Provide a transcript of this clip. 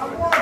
아,